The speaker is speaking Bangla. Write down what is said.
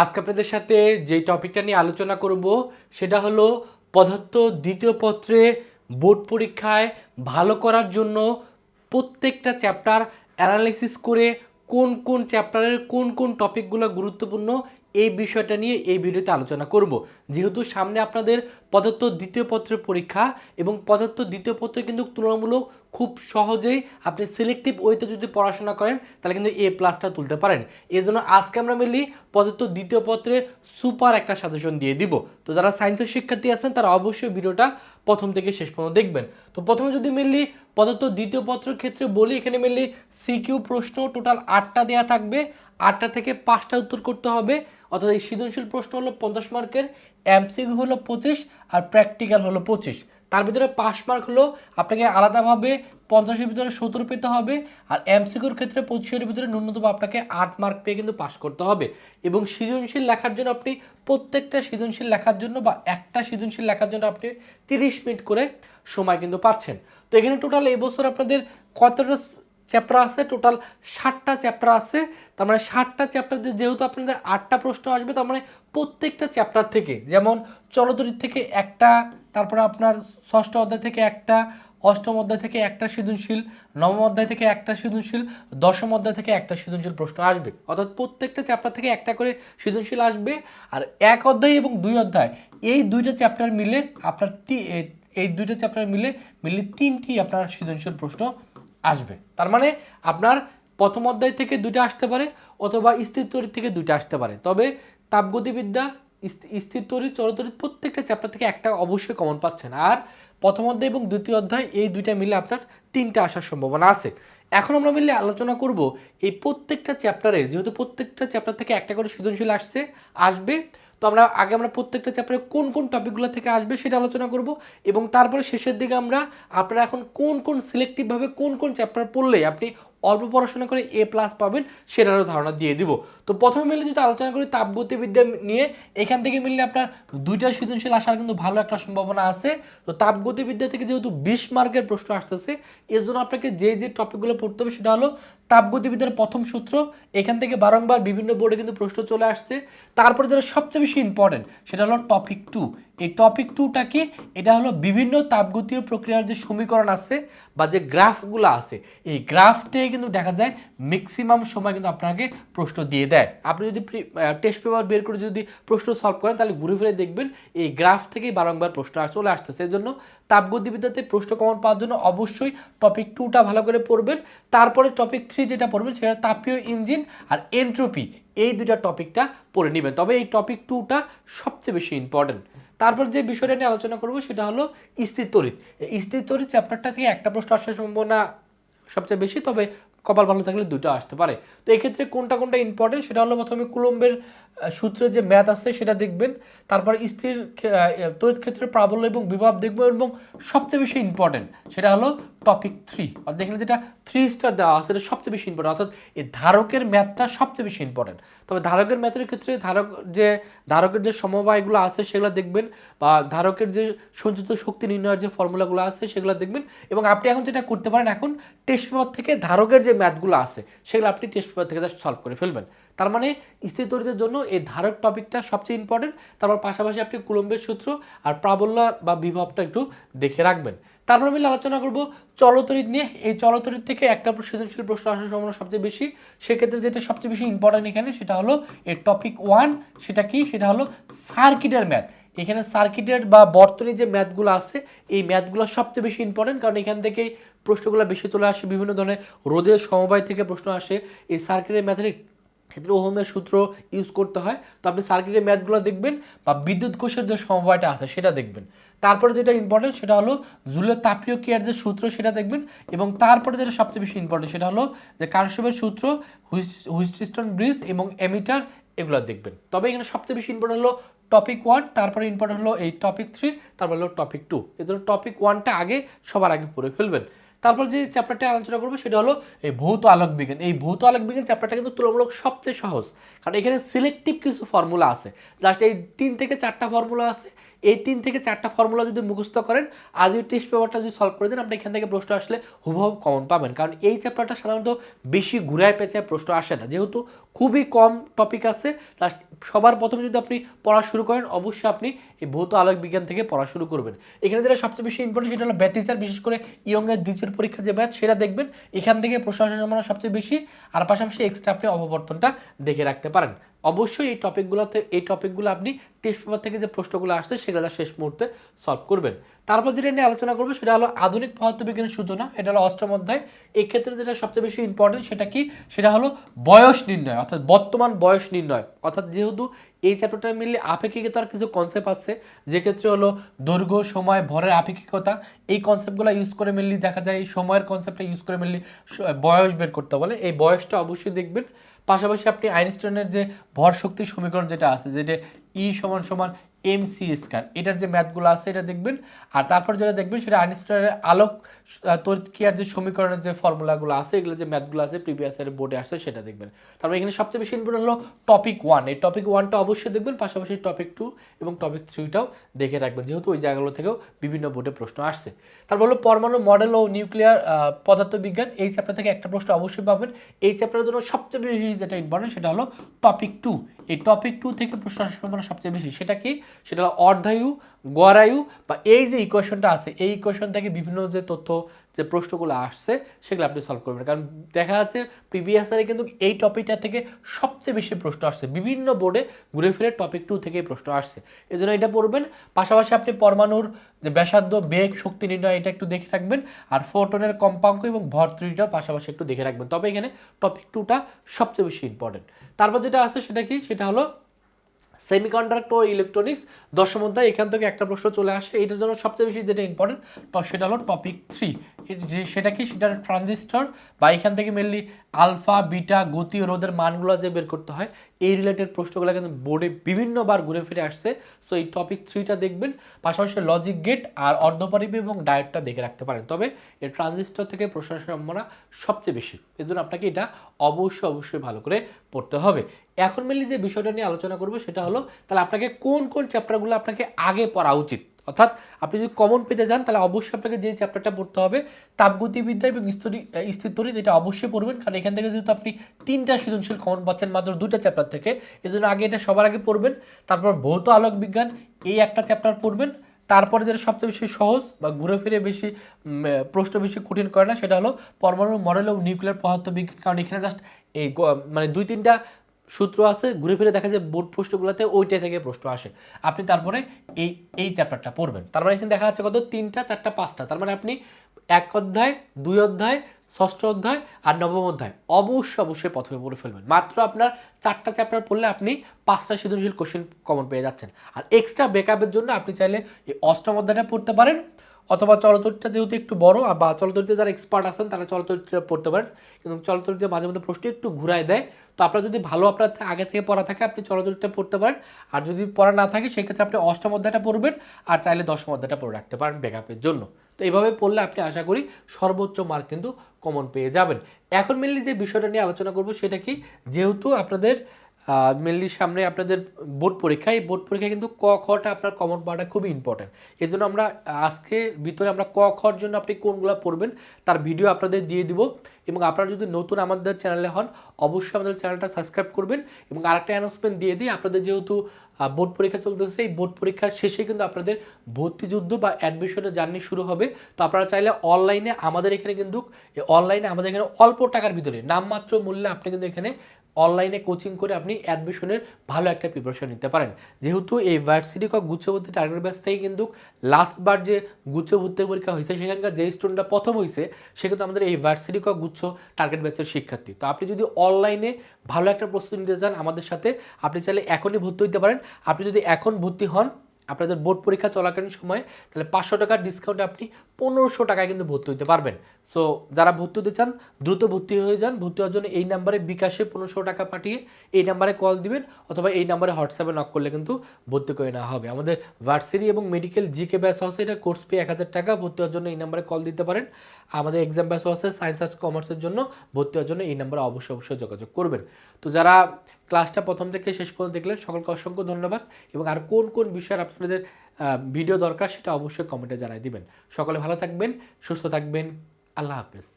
আজকে আপনাদের সাথে যে টপিকটা নিয়ে আলোচনা করব, সেটা হলো পদার্থ দ্বিতীয় পত্রে বোর্ড পরীক্ষায় ভালো করার জন্য প্রত্যেকটা চ্যাপ্টার অ্যানালাইসিস করে কোন কোন চ্যাপ্টারের কোন কোন টপিকগুলো গুরুত্বপূর্ণ, এই বিষয়টা নিয়ে এই ভিডিওতে আলোচনা করব। যেহেতু সামনে আপনাদের পদার্থ দ্বিতীয় পত্রের পরীক্ষা এবং পদার্থ দ্বিতীয় পত্রে কিন্তু তুলনামূলক খুব সহজেই আপনি সিলেক্টিভ ওয়েতে যদি পড়াশোনা করেন, তাহলে কিন্তু এ প্লাসটা তুলতে পারেন। এই জন্য আজকে আমরা মিলি পদার্থ দ্বিতীয় পত্রে সুপার একটা সাজেশন দিয়ে দিব। তো যারা সায়েন্সের শিক্ষার্থী আছেন, তারা অবশ্যই ভিডিওটা প্রথম থেকে শেষ পর্যন্ত দেখবেন। তো প্রথমে যদি মিললি পদার্থ দ্বিতীয় পত্রের ক্ষেত্রে বলি, এখানে মিললি সিকিউ প্রশ্ন টোটাল আটটা দেয়া থাকবে। আটটা থেকে পাঁচটা উত্তর করতে হবে। অর্থাৎ এই সৃজনশীল প্রশ্ন হলো পঞ্চাশ মার্কের এমসিকিউ হলো পঁচিশ, আর প্র্যাকটিক্যাল হলো পঁচিশ। তার ভিতরে পাস মার্ক হলো আপনাকে আলাদাভাবে পঞ্চাশের ভিতরে সত্তর পেতে হবে আর এমসিকিউর ক্ষেত্রে পঁচিশের ভিতরে ন্যূনতম আপনাকে আট মার্ক পেয়ে কিন্তু পাস করতে হবে। এবং সৃজনশীল লেখার জন্য আপনি প্রত্যেকটা সৃজনশীল লেখার জন্য বা একটা সৃজনশীল লেখার জন্য আপনি তিরিশ মিনিট করে সময় কিন্তু পাচ্ছেন। তো এখানে টোটাল এই বছর আপনাদের কতটা চ্যাপ্টার আছে? টোটাল ষাটটা চ্যাপ্টার আছে। তার মানে ষাটটা চ্যাপ্টার যেহেতু আপনাদের আটটা প্রশ্ন আসবে, তার মানে প্রত্যেকটা চ্যাপ্টার থেকে, যেমন চলতরির থেকে একটা তারপরে আপনার ষষ্ঠ অধ্যায় থেকে একটা, অষ্টম অধ্যায় থেকে একটা সৃজনশীল, নবম অধ্যায় থেকে একটা সৃজনশীল, দশম অধ্যায় থেকে একটা সৃজনশীল প্রশ্ন আসবে। অর্থাৎ প্রত্যেকটা চ্যাপ্টার থেকে একটা করে সৃজনশীল আসবে আর এক অধ্যায় এবং দুই অধ্যায়, এই দুইটা চ্যাপ্টার মিলে আপনার এই- দুইটা চ্যাপ্টার মিলে মিলে তিনটি আপনার সৃজনশীল প্রশ্ন আসবে। তার মানে আপনার প্রথম অধ্যায় থেকে দুইটা আসতে পারে অথবা স্থির তড়িৎ থেকে দুইটা আসতে পারে। তবে তাপগতিবিদ্যা স্থির তড়িৎ চলতড়িৎ প্রত্যেকটা চ্যাপ্টার থেকে একটা অবশ্যই কমন পাচ্ছেন। আর প্রথম অধ্যায় এবং দ্বিতীয় অধ্যায় এই দুইটা মিলে আপনার তিনটা আসার সম্ভাবনা আছে। এখন আমরা মিলে আলোচনা করব এই প্রত্যেকটা চ্যাপ্টারের যেহেতু প্রত্যেকটা চ্যাপ্টার থেকে একটা করে সৃজনশীল আসছে, আসবে। তো আমরা, আগে আমরা প্রত্যেকটা চ্যাপ্টারে কোন কোন টপিকগুলো থেকে আসবে সেটা আলোচনা করব এবং তারপরে শেষের দিকে আমরা আপনারা এখন কোন কোন সিলেক্টিভভাবে কোন কোন চ্যাপ্টার পড়লে আপনি অল্প পড়াশোনা করে এ প্লাস পাবেন, সেটারও ধারণা দিয়ে দিব। তো প্রথমে মিলে যদি আলোচনা করি তাপগতিবিদ্যা নিয়ে, এখান থেকে মিললে আপনার দুইটা সৃজনশীল আসার কিন্তু ভালো একটা সম্ভাবনা আছে। তো তাপগতিবিদ্যা থেকে যেহেতু বিশ মার্কের প্রশ্ন আসতেছে এর জন্য আপনাকে যে যে টপিকগুলো পড়তে হবে সেটা হলো তাপগতিবিদ্যার প্রথম সূত্র, এখান থেকে বারংবার বিভিন্ন বোর্ডে কিন্তু প্রশ্ন চলে আসছে। তারপরে যেটা সবচেয়ে বেশি ইম্পর্টেন্ট সেটা হলো টপিক টু এই টপিক টুটা কি? এটা হলো বিভিন্ন তাপগতীয় প্রক্রিয়ার যে সমীকরণ আছে বা যে গ্রাফগুলো আছে, এই গ্রাফ থেকে কিন্তু দেখা যায় ম্যাক্সিমাম সময় কিন্তু আপনাকে প্রশ্ন দিয়ে দেয়। আপনি যদি টেস্ট পেপার বের করে যদি প্রশ্ন সলভ করেন, তাহলে ঘুরে ফিরে দেখবেন এই গ্রাফ থেকেই বারংবার প্রশ্ন চলে আসতেছে। এই জন্য তাপগতিবিদ্যাতে প্রশ্ন কমন পাওয়ার জন্য অবশ্যই টপিক টুটা ভালো করে পড়বেন। তারপরে টপিক থ্রি যেটা পড়বেন, সেটা তাপীয় ইঞ্জিন আর এন্ট্রোপি এই দুটা টপিকটা পড়ে নেবেন। তবে এই টপিক টুটা সবচেয়ে বেশি ইম্পর্টেন্ট তারপর যে বিষয়টা নিয়ে আলোচনা করব সেটা হলো স্থির তড়িৎ। স্থির তড়িৎ চ্যাপ্টারটা থেকে একটা প্রশ্ন আসার সম্ভাবনা সবচেয়ে বেশি, তবে কপাল ভালো থাকলে দুটো আসতে পারে। তো এক্ষেত্রে কোনটা কোনটা ইম্পর্টেন্ট সেটা হলো প্রথমে কুলম্বের সূত্রের যে ম্যাথ আছে সেটা দেখবেন। তারপর স্ত্রীর তড়িৎ ক্ষেত্রে প্রাবল্য এবং বিভব দেখবেন এবং সবচেয়ে বেশি ইম্পর্টেন্ট সেটা হলো টপিক থ্রি অর্থাৎ এখানে যেটা থ্রি স্টার দেওয়া আছে, সেটা সবচেয়ে বেশি ইম্পর্টেন্ট অর্থাৎ এই ধারকের ম্যাথটা সবচেয়ে বেশি ইম্পর্টেন্ট তবে ধারকের ম্যাথের ক্ষেত্রে ধারক যে, ধারকের যে সমবায়গুলো আছে সেগুলো দেখবেন বা ধারকের যে সঞ্চিত শক্তি নির্ণয়ের যে ফর্মুলাগুলো আছে সেগুলো দেখবেন। এবং আপনি এখন যেটা করতে পারেন এখন টেস্ট পেপার থেকে ধারকের যে ম্যাথগুলো আছে, সেগুলো আপনি টেস্ট পেপার থেকে জাস্ট সলভ করে ফেলবেন। তার মানে স্থির তড়িতের জন্য এই ধারক টপিকটা সবচেয়ে ইম্পর্টেন্ট তারপর পাশাপাশি আপনি কুলম্বের সূত্র আর প্রাবল্য বা বিভবটা একটু দেখে রাখবেন। তারপর মিলে আলোচনা করব চলতরিৎ নিয়ে। এই চলতরিৎ থেকে একটা সৃজনশীল প্রশ্ন আসার সম্ভাবনা সবচেয়ে বেশি। সেক্ষেত্রে যেটা সবচেয়ে বেশি ইম্পর্টেন্ট এখানে, সেটা হলো এই টপিক ওয়ান সেটা কি? সেটা হলো সার্কিটের ম্যাথ এখানে সার্কিটের বা বর্তনী যে ম্যাথগুলো আছে, এই ম্যাথগুলো সবচেয়ে বেশি ইম্পর্টেন্ট কারণ এখান থেকেই প্রশ্নগুলো বেশি চলে আসে। বিভিন্ন ধরনের রোদের সমবায় থেকে প্রশ্ন আসে। এই সার্কিটের ম্যাথের ক্ষেত্রে ওহমের সূত্র ইউজ করতে হয়। তো আপনি সার্কিটের ম্যাথগুলো দেখবেন বা বিদ্যুৎ কোষের যে সমবায়টা আছে সেটা দেখবেন। তারপরে যেটা ইম্পর্টেন্ট সেটা হলো জুলের তাপীয় ক্রিয়ার যে সূত্র সেটা দেখবেন এবং তারপরে যেটা সবচেয়ে বেশি ইম্পর্টেন্ট সেটা হলো যে কারশবের সূত্র হুইস্টিস্টন ব্রিজ এবং এমিটার এগুলো দেখবেন। তবে এখানে সবচেয়ে বেশি ইম্পর্টেন্ট হলো টপিক ওয়ান তারপরে ইম্পর্টেন্ট হলো এই টপিক থ্রি তারপর হলো টপিক টু এই জন্য টপিক ওয়ানটা আগে সবার আগে পড়ে ফেলবেন। তারপর যে চ্যাপ্টারটা আলোচনা করব সেটা হলো এই ভৌত আলোক বিজ্ঞান। এই ভৌত আলোক বিজ্ঞান চ্যাপ্টারটা কিন্তু তুলনামূলক সবচেয়ে সহজ। কারণ এখানে সিলেক্টিভ কিছু ফর্মুলা আছে। জাস্ট এই তিন থেকে চারটা ফর্মুলা আছে। এই তিন থেকে চারটা ফর্মুলা যদি মুখস্থ করেন, আর যদি টেস্ট পেপারটা যদি সলভ করে দেন, আপনি এখান থেকে প্রশ্ন আসলে হুবহু কমন পাবেন। কারণ এই চ্যাপ্টারটা সাধারণত বেশি ঘুরায় পেঁচায় প্রশ্ন আসে না। যেহেতু খুবই কম টপিক আছে। সবার প্রথমে যদি আপনি পড়া শুরু করেন, অবশ্যই আপনি এই ভৌত আলোক বিজ্ঞান থেকে পড়া শুরু করবেন। এখানে যেটা সবচেয়ে বেশি ইম্পর্টেন্ট সেটা হলো ব্যাথিসার বিশেষ করে ইয়ংয়ের দ্বিতীয় পরীক্ষা যে ব্যাথ সেটা দেখবেন। এখান থেকে প্রশ্নের সম্ভাবনা সবচেয়ে বেশি, আর পাশাপাশি এক্সট্রা আপনি অববর্তনটা দেখে রাখতে পারেন। অবশ্যই এই টপিকগুলোতে এই টপিকগুলো আপনি টেস্ট পেপার থেকে যে প্রশ্নগুলো আসছে, সেগুলো শেষ মুহূর্তে সলভ করবেন। তারপর যেটা নিয়ে আলোচনা করব সেটা হলো আধুনিক পদার্থবিজ্ঞানের সূচনা, এটা হলো অষ্টম অধ্যায়। এই ক্ষেত্রে যেটা সবচেয়ে বেশি ইম্পর্টেন্ট সেটা কি? সেটা হলো বয়স নির্ণয়, অর্থাৎ বর্তমান বয়স নির্ণয়। অর্থাৎ যেহেতু এই চ্যাপ্টারটা মিললে আপেক্ষিকতার কিছু কনসেপ্ট আছে। যে ক্ষেত্রে হলো দৈর্ঘ্য, সময়, ভরের আপেক্ষিকতা, এই কনসেপ্টগুলো ইউজ করে মেনলি দেখা যায়, এই সময়ের কনসেপ্টটা ইউজ করে মেনলি বয়স বের করতে বলে এই বয়সটা অবশ্যই দেখবেন। পাশাপাশি আপনি আইনস্টাইনের যে ভর শক্তির সমীকরণ যেটা আছে, যেটা ই সমান সমান এম সি স্কয়ার এটার যে ম্যাথগুলো আছে, এটা দেখবেন। আর তারপর যেটা দেখবেন, সেটা আইনস্টাইনের আলোক তড়িৎক্রিয়ার যে সমীকরণের যে ফর্মুলাগুলো আছে, এগুলো যে ম্যাথগুলো আছে প্রিভিয়াস এর বোর্ডে আসছে, সেটা দেখবেন। তারপর এখানে সবচেয়ে বেশি ইম্পর্টেন্ট হলো টপিক ওয়ান এই টপিক ওয়ানটা অবশ্যই দেখবেন, পাশাপাশি টপিক টু এবং টপিক থ্রিটাও দেখে রাখবেন, যেহেতু ওই জায়গাগুলো থেকেও বিভিন্ন বোর্ডে প্রশ্ন আসছে। তারপর হলো পরমাণু মডেল ও নিউক্লিয়ার পদার্থবিজ্ঞান। এই চ্যাপ্টার থেকে একটা প্রশ্ন অবশ্যই পাবেন। এই চ্যাপ্টারের জন্য সবচেয়ে বেশি যেটা ইম্পর্টেন্ট সেটা হলো টপিক টু এই টপিক টু থেকে প্রশ্ন আসার সম্ভাবনা সবচেয়ে বেশি। সেটা কি? সেটা অর্ধায়ু গড়ায়ু বা এই যে ইকুয়েশনটা আছে, এই ইকুয়েশন থেকে বিভিন্ন যে তথ্য, যে প্রশ্নগুলো আসছে, সেগুলো আপনি সলভ করবেন। কারণ দেখা যাচ্ছে প্রিভিয়াস ইয়ারে কিন্তু এই টপিকটা থেকে সবচেয়ে বেশি প্রশ্ন আসছে। বিভিন্ন বোর্ডে ঘুরে ফিরে টপিক টু থেকেই প্রশ্ন আসছে। এই জন্য এটা পড়বেন। পাশাপাশি আপনি পরমাণুর যে ব্যাসার্ধ, বেগ, শক্তি নির্ণয়, এটা একটু দেখে রাখবেন। আর ফোটনের কম্পাঙ্ক এবং ভর ত্রুটিটাও পাশাপাশি একটু দেখে রাখবেন। তবে এখানে টপিক টুটা সবচেয়ে বেশি ইম্পর্টেন্ট তারপর যেটা আছে সেটা কি? সেটা হলো সেমিকন্ডাক্টর ইলেকট্রনিক্স দশম অধ্যায় এখান থেকে একটা প্রশ্ন চলে আসে এটার জন্য সবচেয়ে বেশি যেটা ইম্পর্টেন্ট সেটা হলো টপিক থ্রি যে সেটা কি? সেটা ট্রানজিস্টর বা এখান থেকে মেনলি আলফা বিটা গতি রোধের মানগুলো যে বের করতে হয়, এই রিলেটেড প্রশ্নগুলো কিন্তু বোর্ডে বিভিন্নবার ঘুরে ফিরে আসছে। সো এই টপিক থ্রিটা দেখবেন, পাশাপাশি লজিক গেট আর অর্ধপরিবী এবং ডায়েটটা দেখে রাখতে পারেন। তবে এই ট্রানজিস্টর থেকে প্রশ্নের সম্ভাবনা সবচেয়ে বেশি। এই জন্য আপনাকে এটা অবশ্যই অবশ্যই ভালো করে পড়তে হবে। এখন মেনলি যে বিষয়টা নিয়ে আলোচনা করব সেটা হলো, তাহলে আপনাকে কোন কোন চ্যাপ্টারগুলো আপনাকে আগে পড়া উচিত? অর্থাৎ আপনি যদি কমন পেতে যান, তাহলে অবশ্যই আপনাকে যে চ্যাপ্টারটা পড়তে হবে, তাপগতিবিদ্যা এবং স্থিতি স্থিতরিত এটা অবশ্যই পড়বেন। কারণ এখান থেকে যেহেতু আপনি তিনটা সৃজনশীল কমন পাচ্ছেন, মাত্র দুইটা চ্যাপ্টার থেকে এই জন্য আগে এটা সবার আগে পড়বেন। তারপর ভৌত আলোক বিজ্ঞান, এই একটা চ্যাপ্টার পড়বেন। তারপরে যেটা সবচেয়ে বেশি সহজ বা ঘুরে ফিরে বেশি প্রশ্ন বেশি কঠিন করে না, সেটা হলো পরমাণু, মডেল ও নিউক্লিয়ার পদার্থবিজ্ঞান কারণ এখানে জাস্ট এই মানে দুই তিনটা সূত্র আছে, ঘুরে ফিরে দেখা যায় বোর্ড প্রশ্নগুলোতে ওইটা থেকে প্রশ্ন আসে। আপনি তারপরে এই এই চ্যাপ্টারটা পড়বেন। তার মানে এখানে দেখা যাচ্ছে কত? তিনটা, চারটা, পাঁচটা। তার মানে আপনি এক অধ্যায়, দুই অধ্যায়, ষষ্ঠ অধ্যায় আর নবম অধ্যায় অবশ্যই অবশ্যই প্রথমে পড়ে ফেলবেন। মাত্র আপনার চারটা চ্যাপ্টার পড়লে আপনি পাঁচটা সৃজনশীল কোশ্চেন কমন পেয়ে যাচ্ছেন। আর এক্সট্রা ব্যাকআপের জন্য আপনি চাইলে এই অষ্টম অধ্যায়টা পড়তে পারেন। অথবা চলচ্চিত্রটা যেহেতু একটু বড় বা চলতরিতে যারা এক্সপার্ট আছেন তারা চলচ্চিত্রটা পড়তে পারেন। কিন্তু চলতরিতে মাঝে মধ্যে প্রশ্ন একটু ঘুরায় দেয়। তো আপনার যদি ভালো আপনার আগে থেকে পড়া থাকে, আপনি চলচ্চিত্রটা পড়তে পারেন। আর যদি পড়া না থাকে, সেক্ষেত্রে আপনি অষ্টম অধ্যায়টা পড়বেন, আর চাইলে দশম অধ্যায়টা পড়ে রাখতে পারেন ব্যাকআপের জন্য। তো এইভাবে পড়লে আপনি আশা করি সর্বোচ্চ মার্ক কিন্তু কমন পেয়ে যাবেন। এখন মেনলি যে বিষয়টা নিয়ে আলোচনা করব সেটা কি? যেহেতু আপনাদের মেনলি সামনে আপনাদের বোর্ড পরীক্ষা। এই বোর্ড পরীক্ষায় কিন্তু ক খটা আপনার কমন পাওয়াটা খুবই ইম্পর্টেন্ট এই জন্য আমরা আজকে ভিতরে আমরা ক খর জন্য আপনি কোনগুলো পড়বেন তার ভিডিও আপনাদের দিয়ে দিব। এবং আপনারা যদি নতুন আমাদের চ্যানেলে হন, অবশ্যই আমাদের চ্যানেলটা সাবস্ক্রাইব করবেন। এবং আরেকটা অ্যানাউন্সমেন্ট দিয়ে দিই, আপনাদের যেহেতু বোর্ড পরীক্ষা চলতেছে, এই বোর্ড পরীক্ষার শেষে কিন্তু আপনাদের ভর্তি যুদ্ধ বা অ্যাডমিশনের জার্নি শুরু হবে। তো আপনারা চাইলে অনলাইনে আমাদের এখানে কিন্তু অনলাইনে আমাদের এখানে অল্প টাকার ভিতরে, নামমাত্র মূল্যে আপনি কিন্তু এখানে অনলাইনে কোচিং করে আপনি অ্যাডমিশনের ভালো একটা প্রিপারেশন নিতে পারেন। যেহেতু এই ভার্সিটি কক গুচ্ছভর্তি টার্গেট ব্যাচ থেকে কিন্তু লাস্টবার যে গুচ্ছভর্তি পরীক্ষা হয়েছে, সেখানকার যে স্টুডেন্টটা প্রথম হয়েছে, সে কিন্তু আমাদের এই ভার্সিটি কক গুচ্ছ টার্গেট ব্যাচের শিক্ষার্থী। তো আপনি যদি অনলাইনে ভালো একটা প্রস্তুতি নিতে চান আমাদের সাথে, আপনি চাইলে এখনই ভর্তি হতে পারেন। আপনি যদি এখন ভর্তি হন, আপনাদের বোর্ড পরীক্ষা চলাকালীন সময়, তাহলে পাঁচশো টাকার ডিসকাউন্টে আপনি পনেরোশো টাকায় কিন্তু ভর্তি হতে পারবেন। সো যারা ভর্তি হতে চান, দ্রুত ভর্তি হয়ে যান। ভর্তি হওয়ার জন্য এই নাম্বারে বিকাশে পনেরোশো টাকা পাঠিয়ে এই নাম্বারে কল দিবেন অথবা এই নাম্বারে হোয়াটসঅ্যাপে নক করলে কিন্তু ভর্তি করে নেওয়া হবে। আমাদের ভার্সিটি এবং মেডিকেল জিকে ব্যাচ আছে, এটা কোর্স পে এক হাজার টাকা। ভর্তি হওয়ার জন্য এই নাম্বারে কল দিতে পারেন। আমাদের এক্সাম ব্যাচও আছে সায়েন্স আর্টস কমার্সের জন্য ভর্তি হওয়ার জন্য এই নাম্বারে অবশ্যই অবশ্যই যোগাযোগ করবেন। তো যারা ক্লাসটা প্রথম থেকে শেষ পর্যন্ত দেখলেন, সকলকে অসংখ্য ধন্যবাদ। এবং আর কোন কোন বিষয়ের আপনাদের ভিডিও দরকার সেটা অবশ্যই কমেন্টে জানাই দিবেন। সকলে ভালো থাকবেন, সুস্থ থাকবেন। আল্লাহ হাফেজ